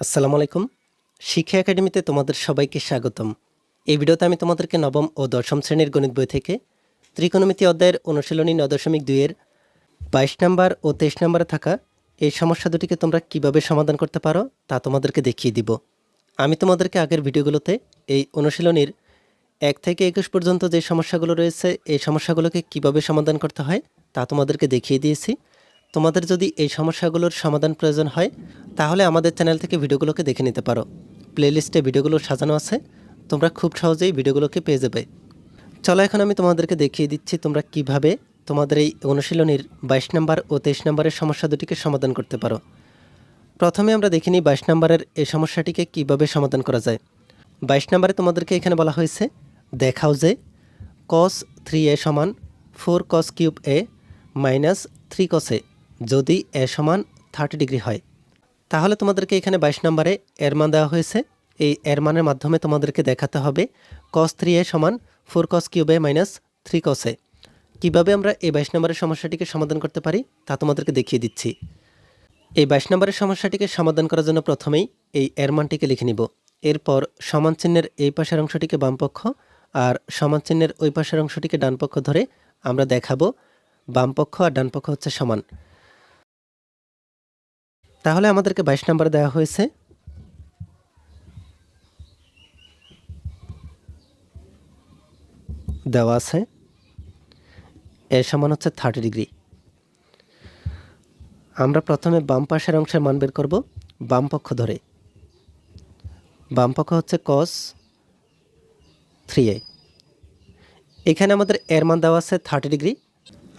আসসালামু আলাইকুম। শিক্ষা একাডেমিতে তোমাদের সবাইকে স্বাগতম। এই ভিডিওতে আমি তোমাদেরকে নবম ও দশম শ্রেণির গণিত বই থেকে ত্রিকোণমিতি অধ্যায়ের অনুশীলনী ন দশমিক দুইয়ের বাইশ নাম্বার ও তেইশ নাম্বারে থাকা এই সমস্যা দুটিকে তোমরা কীভাবে সমাধান করতে পারো তা তোমাদেরকে দেখিয়ে দিব। আমি তোমাদেরকে আগের ভিডিওগুলোতে এই অনুশীলনীর এক থেকে একুশ পর্যন্ত যে সমস্যাগুলো রয়েছে, এই সমস্যাগুলোকে কীভাবে সমাধান করতে হয় তা তোমাদেরকে দেখিয়ে দিয়েছি। তোমাদের যদি এই সমস্যাগুলোর সমাধান প্রয়োজন হয়, তাহলে আমাদের চ্যানেল থেকে ভিডিওগুলোকে দেখে নিতে পারো। প্লেলিস্টে ভিডিওগুলো সাজানো আছে। তোমরা খুব সহজেই ভিডিওগুলোকে পেয়ে যাবে। চলো এখন আমি তোমাদেরকে দেখিয়ে দিচ্ছি তোমরা কীভাবে তোমাদের এই অনুশীলনীর বাইশ নম্বর ও তেইশ নম্বরের সমস্যা দুটিকে সমাধান করতে পারো। প্রথমে আমরা দেখে নিই বাইশ নম্বরের এই সমস্যাটিকে কীভাবে সমাধান করা যায়। বাইশ নম্বরে তোমাদেরকে এখানে বলা হয়েছে, দেখাও যে কস থ্রি এ সমান four cos cube A minus three cos A যদি এ সমান থার্টি ডিগ্রি হয়, তাহলে তোমাদেরকে এখানে বাইশ নম্বরে এর মান দেওয়া হয়েছে। এই এর মানের মাধ্যমে তোমাদেরকে দেখাতে হবে কস থ্রি এ সমান ফোর কস কিউবে মাইনাস থ্রি কস কীভাবে আমরা এই বাইশ নম্বরের সমস্যাটিকে সমাধান করতে পারি, তা তোমাদেরকে দেখিয়ে দিচ্ছি। এই বাইশ নম্বরের সমস্যাটিকে সমাধান করার জন্য প্রথমেই এই এর মানটিকে লিখে নিব। এরপর সমান চিহ্নের এই পাশের অংশটিকে বামপক্ষ আর সমান চিহ্নের ওই পাশের অংশটিকে ডানপক্ষ ধরে আমরা দেখাবো। বামপক্ষ আর ডানপক্ষ হচ্ছে সমান। তাহলে আমাদেরকে বাইশ নাম্বার দেওয়া হয়েছে। দেওয়া আছে। এর সমান হচ্ছে থার্টি ডিগ্রি। আমরা প্রথমে বাম পাশের অংশের মান বের করব, বাম পক্ষ ধরে। বাম পক্ষ হচ্ছে কস থ্রি এ এখানে আমাদের এর মান দেওয়া আছে থার্টি ডিগ্রি।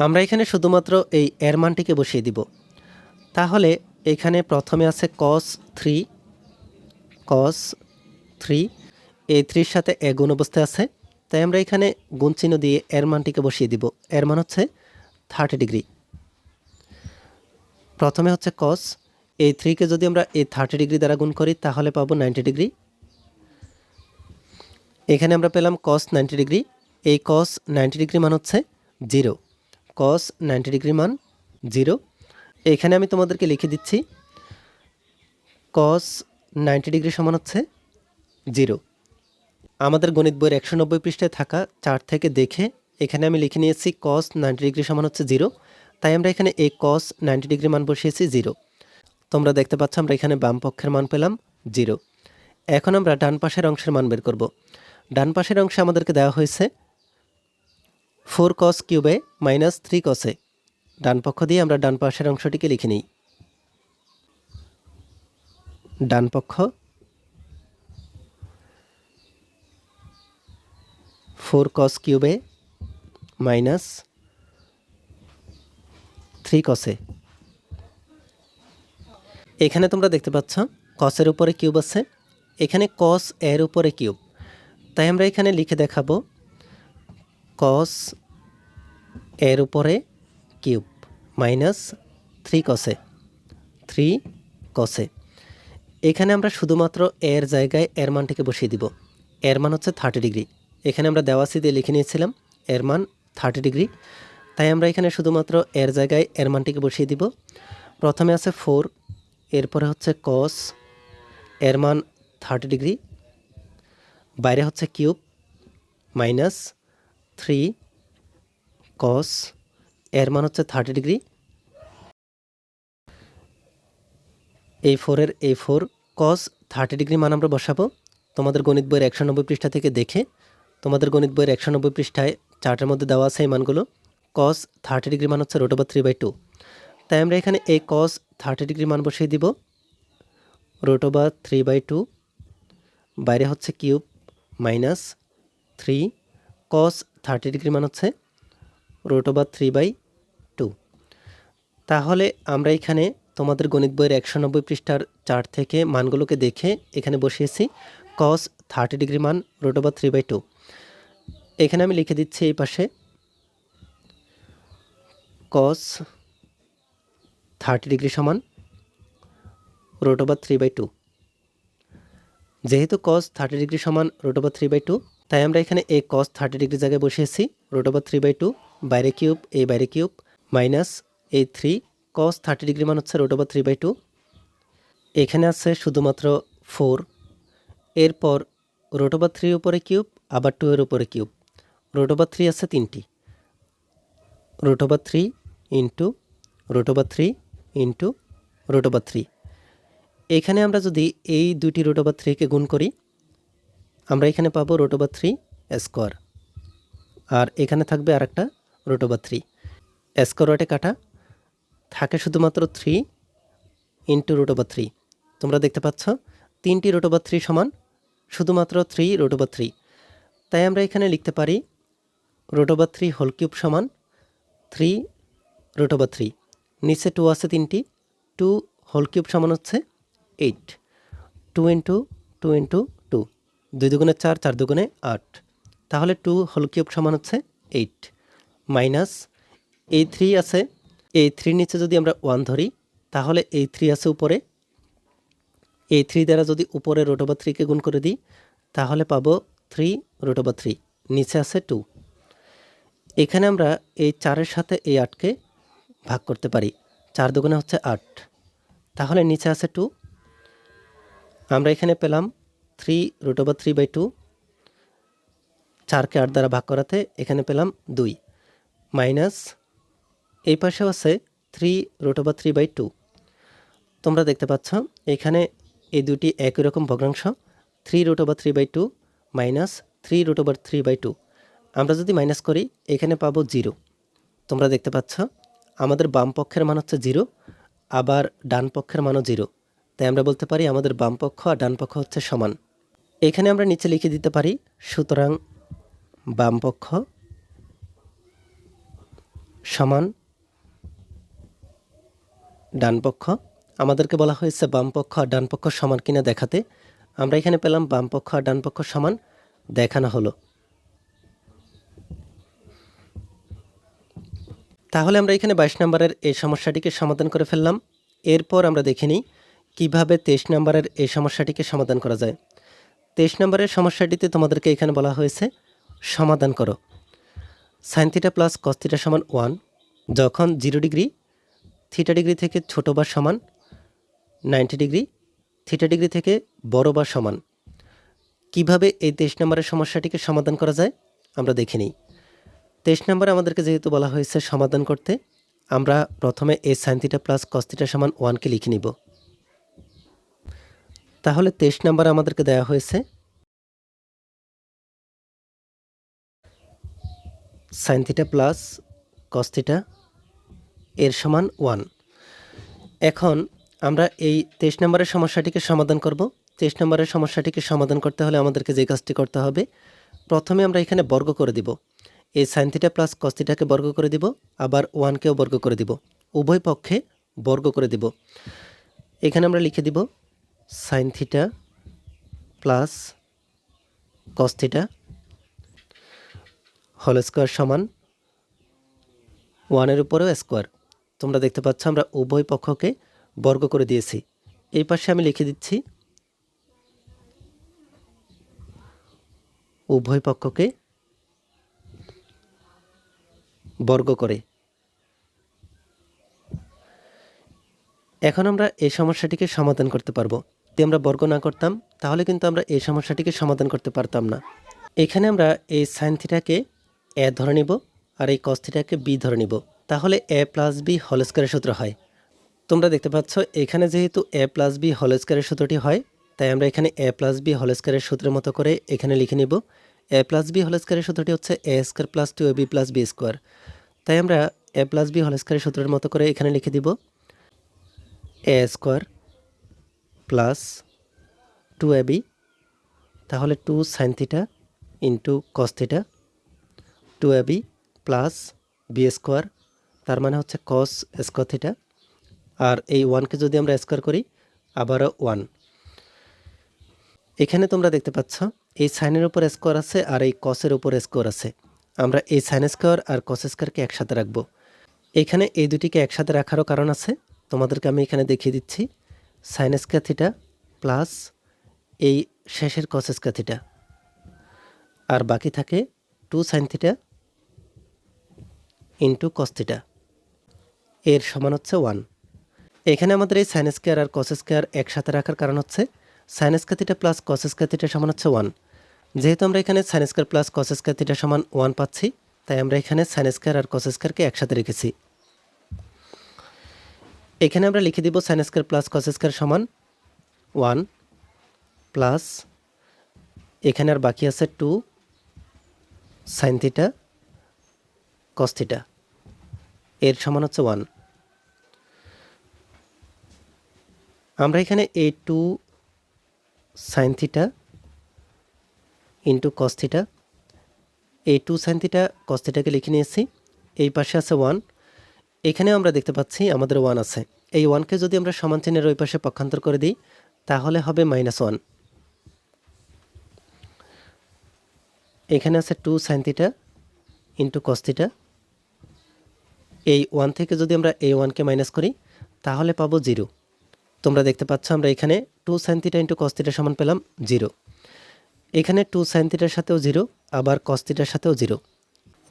আমরা এখানে শুধুমাত্র এই এর মানটিকে বসিয়ে দিব। তাহলে এখানে প্রথমে আছে কস থ্রি কস থ্রি এই থ্রির সাথে এ গুণ অবস্থায় আছে। তাই আমরা এখানে গুণ চিহ্ন দিয়ে এর মানটিকে বসিয়ে দিব। এর মান হচ্ছে থার্টি ডিগ্রি প্রথমে হচ্ছে কস এই থ্রিকে যদি আমরা এই থার্টি ডিগ্রি দ্বারা গুণ করি, তাহলে পাবো নাইনটি ডিগ্রি এখানে আমরা পেলাম কস নাইনটি ডিগ্রি এই কস নাইনটি ডিগ্রি মান হচ্ছে জিরো কস নাইনটি ডিগ্রি মান জিরো এখানে আমি তোমাদেরকে লিখে দিচ্ছি। কস নাইনটি ডিগ্রি সমান হচ্ছে জিরো আমাদের গণিত বইয়ের একশো নব্বই পৃষ্ঠায় থাকা চার থেকে দেখে এখানে আমি লিখে নিয়েছি কস নাইনটি ডিগ্রি সমান হচ্ছে জিরো তাই আমরা এখানে এই কস নাইনটি ডিগ্রি মান বসিয়েছি জিরো তোমরা দেখতে পাচ্ছ আমরা এখানে বাম পক্ষের মান পেলাম জিরো এখন আমরা ডান পাশের অংশের মান বের করব। ডান পাশের অংশে আমাদেরকে দেওয়া হয়েছে ফোর কস কিউবে মাইনাস থ্রি কসে ডান পক্ষ দিয়ে আমরা ডান পাশের অংশটিকে লিখে নিই। ডান পক্ষ ফোর কস কিউবে মাইনাস থ্রি কসে। এখানে তোমরা দেখতে পাচ্ছ কসের উপরে কিউব আছে, এখানে কস এর উপরে কিউব। তাই আমরা এখানে লিখে দেখাবো কস এর উপরে কিউব, মাইনাস থ্রি কসে থ্রি কসে এখানে আমরা শুধুমাত্র এর জায়গায় এর মানটিকে বসিয়ে দিব। এর মান হচ্ছে থার্টি ডিগ্রি এখানে আমরা দেওয়াসি দিয়ে লিখে নিয়েছিলাম, এর মান থার্টি ডিগ্রি তাই আমরা এখানে শুধুমাত্র এর জায়গায় এর মানটিকে বসিয়ে দিব। প্রথমে আছে ফোর এরপরে হচ্ছে কস এর মান থার্টি ডিগ্রি বাইরে হচ্ছে কিউব, মাইনাস থ্রি কস এর মান হচ্ছে থার্টি ডিগ্রি এই ফোরের এই ফোর কস থার্টি ডিগ্রি মান আমরা বসাবো। তোমাদের গণিত বইয়ের একশো নব্বই পৃষ্ঠা থেকে দেখে, তোমাদের গণিত বইয়ের একশো নব্বই পৃষ্ঠায় চার্টের মধ্যে দেওয়া আছে এই মানগুলো। কস থার্টি ডিগ্রি মান হচ্ছে root over three by two তাই আমরা এখানে এই কস থার্টি ডিগ্রি মান বসিয়ে দিব। Root over three by two বাইরে হচ্ছে cube minus three cos thirty degree মান হচ্ছে root over three by two তাহলে আমরা এখানে তোমাদের গণিত বইয়ের একশো নব্বই পৃষ্ঠার চার্ট থেকে মানগুলোকে দেখে এখানে বসিয়েছি। কস থার্টি ডিগ্রি মান root over three by two এখানে আমি লিখে দিচ্ছি এই পাশে কস থার্টি ডিগ্রি সমান root over three by two যেহেতু কস থার্টি ডিগ্রি সমান root over three by two তাই আমরা এখানে এই কস থার্টি ডিগ্রি জায়গায় বসিয়েছি root over three by two বাইরে কিউব এই বাইরে কিউব মাইনাস এই থ্রি কস থার্টি ডিগ্রি মান হচ্ছে root over three by two এখানে আছে শুধুমাত্র ফোর এরপর রোটোবা থ্রির উপরে কিউব, আবার টু এর উপরে কিউব। রোটোবা থ্রি আছে তিনটি। Root over three into root over three into root over three এখানে আমরা যদি এই দুটি রোড ওভার থ্রিকে গুণ করি, আমরা এখানে পাবো রোটোবা থ্রি স্কোয়ার আর এখানে থাকবে আর একটা রোটোবা থ্রি স্কোয়ারটে কাটা, থাকে শুধুমাত্র থ্রি ইন্টু রোটোবা থ্রি তোমরা দেখতে পাচ্ছ, তিনটি রোটোবা থ্রি সমান, শুধুমাত্র থ্রি রোটোবা থ্রি তাই আমরা এখানে লিখতে পারি root over three whole cube সমান থ্রি রোটোবা থ্রি নিচে টু আছে তিনটি টু হোল কিউব সমান হচ্ছে eight two into two into two দুই দুগুণে চার চার দুগুণে আট। তাহলে টু হোল কিউব সমান হচ্ছে এইট মাইনাস এই থ্রি আছে এই থ্রি নিচে যদি আমরা ওয়ান ধরি, তাহলে এই থ্রি আছে উপরে। এই থ্রি দ্বারা যদি উপরে রোটোবা থ্রিকে গুণ করে দিই, তাহলে পাবো থ্রি রোটোবা থ্রি নিচে আছে টু এখানে আমরা এই চারের সাথে এই আটকে ভাগ করতে পারি, চার দুগুণে হচ্ছে আট। তাহলে নিচে আছে টু আমরা এখানে পেলাম three root over three by two চারকে আট দ্বারা ভাগ করাতে এখানে পেলাম দুই। মাইনাস এই পাশেও আছে three root over three by two. তোমরা দেখতে পাচ্ছ, এখানে এই দুটি একই রকম ভগ্নাংশ, three root over three by two minus three root over three by two. আমরা যদি মাইনাস করি, এখানে পাবো জিরো। তোমরা দেখতে পাচ্ছ, আমাদের বাম পক্ষের মান হচ্ছে জিরো, আবার ডান পক্ষের মানও জিরো। তাই আমরা বলতে পারি আমাদের বাম পক্ষ আর ডান পক্ষ হচ্ছে সমান। এখানে আমরা নিচে লিখে দিতে পারি, সুতরাং বাম পক্ষ সমান ডান পক্ষ আমাদেরকে বলা হয়েছে বামপক্ষ আর ডান পক্ষ সমান কিনা দেখাতে। আমরা এখানে পেলাম বাম পক্ষ আর ডান পক্ষ সমান দেখানো হলো। তাহলে আমরা এখানে বাইশ নম্বরের এই সমস্যাটিকে সমাধান করে ফেললাম। এরপর আমরা দেখে নিই কীভাবে তেইশ নম্বরের এই সমস্যাটিকে সমাধান করা যায়। তেইশ নম্বরের সমস্যাটিতে তোমাদেরকে এখানে বলা হয়েছে সমাধান করো। Sine theta plus cos theta সমান ওয়ান যখন জিরো ডিগ্রি থিটা ডিগ্রি থেকে ছোটো বা সমান নাইনটি ডিগ্রি থিটা ডিগ্রি থেকে বড় বা সমান। কীভাবে এই তেইশ নম্বরের সমস্যাটিকে সমাধান করা যায়? আমরা দেখে নিই। তেইশ নম্বরে আমাদেরকে যেহেতু বলা হয়েছে সমাধান করতে, আমরা প্রথমে এই সাইন থিটা প্লাস কস্তিটা সমান ওয়ানকে লিখে নিব। তাহলে তেইশ নম্বর আমাদেরকে দেওয়া হয়েছে সাইন থিটা প্লাস কস্তিটা এর সমান ওয়ান এখন আমরা এই তেইশ নম্বরের সমস্যাটিকে সমাধান করব। তেইশ নম্বরের সমস্যাটিকে সমাধান করতে হলে আমাদেরকে যে কাজটি করতে হবে, প্রথমে আমরা এখানে বর্গ করে দিব। এই সাইন থিটা প্লাস কস্তিটাকে বর্গ করে দিব, আবার ওয়ানকেও বর্গ করে দিব। উভয় পক্ষে বর্গ করে দিব। এখানে আমরা লিখে দিব সাইন থিটা প্লাস কস্তিটা হল স্কোয়ার সমান ওয়ানের উপরেও স্কোয়ার। তোমরা দেখতে পাচ্ছ, আমরা উভয় পক্ষকে বর্গ করে দিয়েছি। এই পাশে আমি লিখে দিচ্ছি, উভয় পক্ষকে বর্গ করে। এখন আমরা এই সমস্যাটিকে সমাধান করতে পারব। যদি আমরা বর্গ না করতাম, তাহলে কিন্তু আমরা এই সমস্যাটিকে সমাধান করতে পারতাম না। এখানে আমরা এই সাইন থিটাকে এ ধরে নিব আর এই কস বি ধরে নিব। তাহলে এ প্লাস বি হল স্কোয়ারের সূত্র হয়। তোমরা দেখতে পাচ্ছ, এখানে যেহেতু এ প্লাস বি হল স্কোয়ারের সূত্রটি হয়, তাই আমরা এখানে এ প্লাস বি হল স্কোয়ারের সূত্রের মতো করে এখানে লিখে নিব। এ প্লাস বি হল স্কোয়ারের সূত্রটি হচ্ছে A square plus two A B plus B square তাই আমরা এ প্লাস বি হল স্কোয়ারের সূত্রের মতো করে এখানে লিখে দিব। A square plus two A B তাহলে two sine theta into cos two A B plus B square তার মানে হচ্ছে কস স্কোয়ার থিটা আর এই ওয়ানকে যদি আমরা স্কোয়ার করি, আবারও ওয়ান এখানে তোমরা দেখতে পাচ্ছ, এই সাইনের উপর স্কোয়ার আছে আর এই কসের উপর স্কোয়ার আছে। আমরা এই সাইন স্কোয়ার আর কস স্কোয়ারকে একসাথে রাখব। এখানে এই দুটিকে একসাথে রাখারও কারণ আছে। তোমাদেরকে আমি এখানে দেখিয়ে দিচ্ছি। সাইন স্কোয়ার থিটা প্লাস এই শেষের কস স্কোয়ার থিটা আর বাকি থাকে two sine theta into cos theta এর সমান হচ্ছে ওয়ান এখানে আমাদের এই সাইন স্কোয়ার আর কস স্কোয়ার একসাথে রাখার কারণ হচ্ছে sine square plus cos square সমান হচ্ছে ওয়ান যেহেতু আমরা এখানে sine square plus cos square সমান ওয়ান পাচ্ছি, তাই আমরা এখানে সাইন স্কোয়ার আর কস স্কোয়ারকে একসাথে রেখেছি। এখানে আমরা লিখে দিব sine square plus cos square সমান ওয়ান প্লাস এখানে আর বাকি আছে two sine theta cos theta এর সমান হচ্ছে ওয়ান আমরা এখানে A two sine theta into cos theta এই টু সাইন থিটা কস থিটাকে লিখে নিয়েছি। এই পাশে আছে ওয়ান এখানে আমরা দেখতে পাচ্ছি আমাদের ওয়ান আছে। এই ওয়ানকে যদি আমরা সমান চিহ্নের ওই পাশে পক্ষান্তর করে দিই, তাহলে হবে মাইনাস ওয়ান এখানে আছে two sine theta into cos theta এই ওয়ান থেকে যদি আমরা এই ওয়ানকে মাইনাস করি, তাহলে পাবো জিরো তোমরা দেখতে পাচ্ছ আমরা এখানে two sine theta into cos theta সমান পেলাম জিরো এখানে টু সাইন থিটার সাথেও জিরো আবার কস থিটার সাথেও জিরো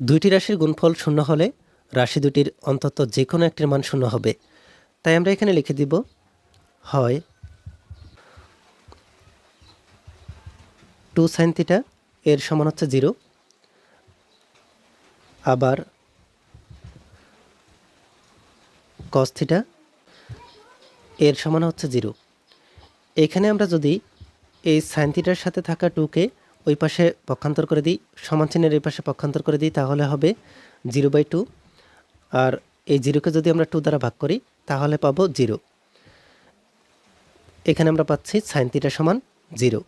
দুইটি রাশির গুণফল শূন্য হলে রাশি দুটির অন্তত যে কোনো একটির মান শূন্য হবে। তাই আমরা এখানে লিখে দিব, হয় টু সাইন থিটা এর সমান হচ্ছে জিরো আবার কস এর সমান হচ্ছে জিরো এখানে আমরা যদি এই সাইন সাথে থাকা টুকে ওই পাশে পক্ষান্তর করে দিই, সমান চিহ্নের এই পাশে পক্ষান্তর করে দিই, তাহলে হবে জিরো বাই টু আর এই জিরোকে যদি আমরা টু দ্বারা ভাগ করি, তাহলে পাবো জিরো এখানে আমরা পাচ্ছি সাইন সমান জিরো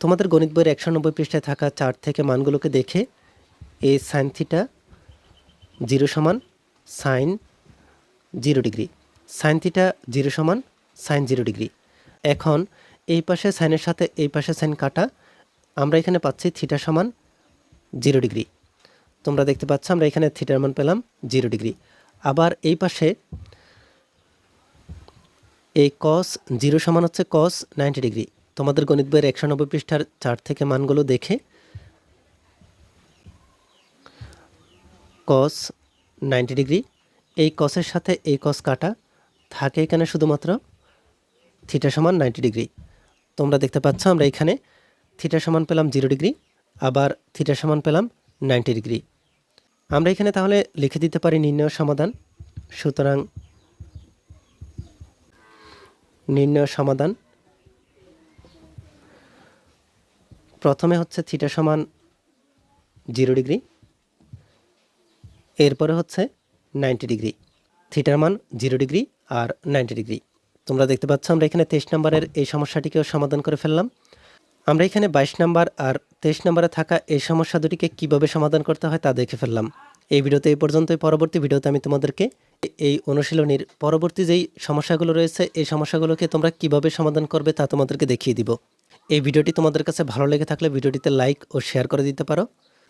তোমাদের গণিত বইয়ের একশো নব্বই পৃষ্ঠায় থাকা চার্ট থেকে মানগুলোকে দেখে এই সাইন থিটা জিরো সমান sine zero degree. Sine theta zero সমান সাইন জিরো ডিগ্রি। এখন এই পাশে সাইনের সাথে এই পাশে সাইন কাটা, আমরা এখানে পাচ্ছি থিটা সমান জিরো ডিগ্রি। তোমরা দেখতে পাচ্ছ, আমরা এখানে থিটার মান পেলাম জিরো ডিগ্রি। আবার এই পাশে এই কস জিরো সমান হচ্ছে কস নাইনটি ডিগ্রি। তোমাদের গণিত বইয়ের একশো নব্বই পৃষ্ঠার চার থেকে মানগুলো দেখে কস নাইনটি ডিগ্রি এই কসের সাথে এই কস কাটা থাকে এখানে শুধুমাত্র থিটা সমান নাইনটি ডিগ্রি তোমরা দেখতে পাচ্ছ আমরা এখানে থিটা সমান পেলাম জিরো ডিগ্রি আবার থিটা সমান পেলাম নাইনটি ডিগ্রি আমরা এখানে তাহলে লিখে দিতে পারি নির্ণয় সমাধান। সুতরাং নির্ণয় সমাধান প্রথমে হচ্ছে থিটা সমান জিরো ডিগ্রি এরপরে হচ্ছে নাইনটি ডিগ্রি। থিটার মান জিরো ডিগ্রি আর নাইনটি ডিগ্রি। তোমরা দেখতে পাচ্ছ আমরা এখানে তেইশ নম্বরের এই সমস্যাটিকেও সমাধান করে ফেললাম। আমরা এখানে বাইশ নাম্বার আর তেইশ নম্বরে থাকা এই সমস্যা দুটিকে কীভাবে সমাধান করতে হয় তা দেখে ফেললাম। এই ভিডিওতে এই পর্যন্তই। পরবর্তী ভিডিওতে আমি তোমাদেরকে এই অনুশীলনীর পরবর্তী যেই সমস্যাগুলো রয়েছে, এই সমস্যাগুলোকে তোমরা কীভাবে সমাধান করবে তা তোমাদেরকে দেখিয়ে দিব। এই ভিডিওটি তোমাদের কাছে ভালো লেগে থাকলে ভিডিওটিতে লাইক ও শেয়ার করে দিতে পারো।